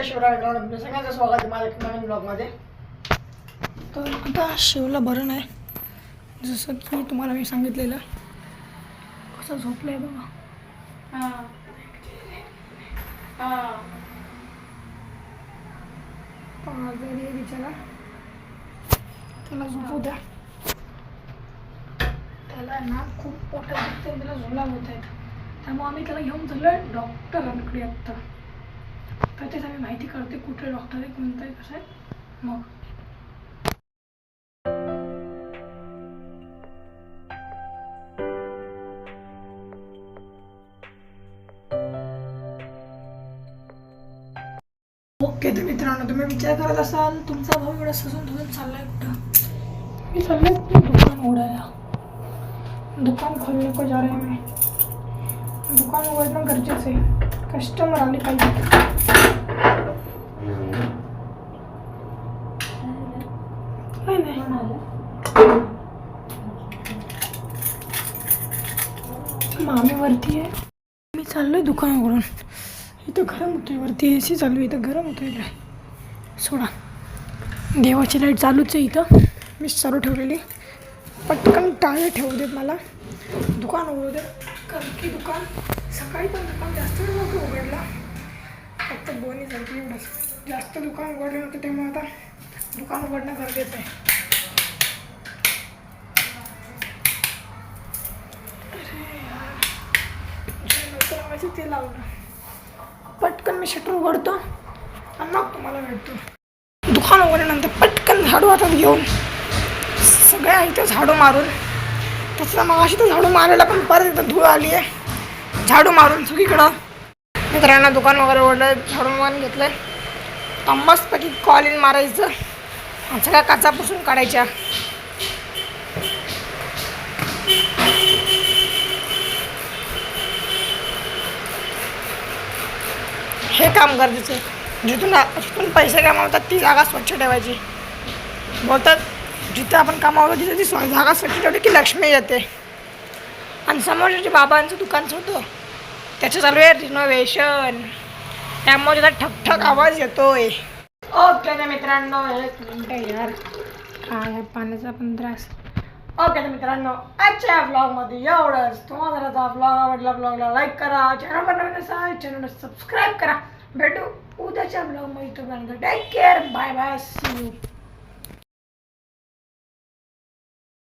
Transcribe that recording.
जय शिवराय मित्रांनो तुमच्या सगळ्यांचं स्वागत आहे माझ्या नवीन ब्लॉगमध्ये. तर आता शिवला बरं नाही. जसं की तुम्हाला मी सांगितलेलं. कसं झोपलं आहे बघा आजारी आहे बिचारा. त्याला झोपू द्या. त्याला ना खूप पोटात दुखते त्याला झोला होत आहेत. त्यामुळे आम्ही त्याला घेऊन चाललो डॉक्टरांकडे आत्ता तर आम्ही माहिती करते कुठे डॉक्टर आहे कोणतं आहे कसं आहे. मग. ओके तर मित्रांनो तुम्ही विचार करत असाल तुमचा भाऊ एवढा सजून धुवून चाललाय कुठं? मी चाललंय दुकान उघडायला. दुकान खोलने को जा रहे मी. दुकान उघडणं गरजेचं आहे. कस्टमर आले पाहिजे. मामी वरती आहे. मी चाललोय दुकान उघडून इथं गरम होतोय वरती ए सी चालू आहे इथं गरम होतोय सोडा. देवाची लाइट चालूच आहे इथं. मी चालू ठेवलेली. पटकन टाळे ठेवू देत मला. दुकान उघडू देत कारण की दुकान सकाळी पण दुकान जास्त वेळ उघडला. फक्त बोनी सारखी एवढंच. जास्त दुकान उघडलं नव्हतं त्यामुळे आता दुकान उघडणं गरजेचं आहे. अरे ते लावलं पटकन मी शटर उघडतो आणि मग तुम्हाला भेटतो. दुकान उघडल्यानंतर पटकन झाडू हातात घेऊन सगळ्या इथं झाडू मारून तसं मग अशी तर झाडू मारायला पण परत इथं धूळ आली आहे. झाडू मारून सगळीकडं मित्रांना दुकान वगैरे ओढलं झाडून मारून घेतलं आहे मस्तपैकी कॉलिन मारायचं. सगळ्या काचा पुसून काढायच्या. हे काम गरजेचं आहे. जिथून जिथून पैसे कमावतात ती जागा स्वच्छ ठेवायची. बोलतात जिथं आपण कमावतो तिथं ती जागा स्वच्छ ठेवली की लक्ष्मी येते. आणि समोरच्या जे बाबांचं दुकानचं होतं त्याचं चालू आहे रिनोव्हेशन त्यामुळे त्याचा ठकठक आवाज येतोय. ओके ना मित्रांनो एक मिनटं यार काय पाण्याचा पण त्रास. ओके तर मित्रांनो आजच्या ब्लॉगमध्ये एवढंच. तुम्हाला जर आता ब्लॉग आवडला ब्लॉगला लाईक करा. चॅनल बनवून असाल चॅनलला सबस्क्राईब करा. भेटू उद्याच्या ब्लॉगमध्ये तुम्हाला take care bye bye see you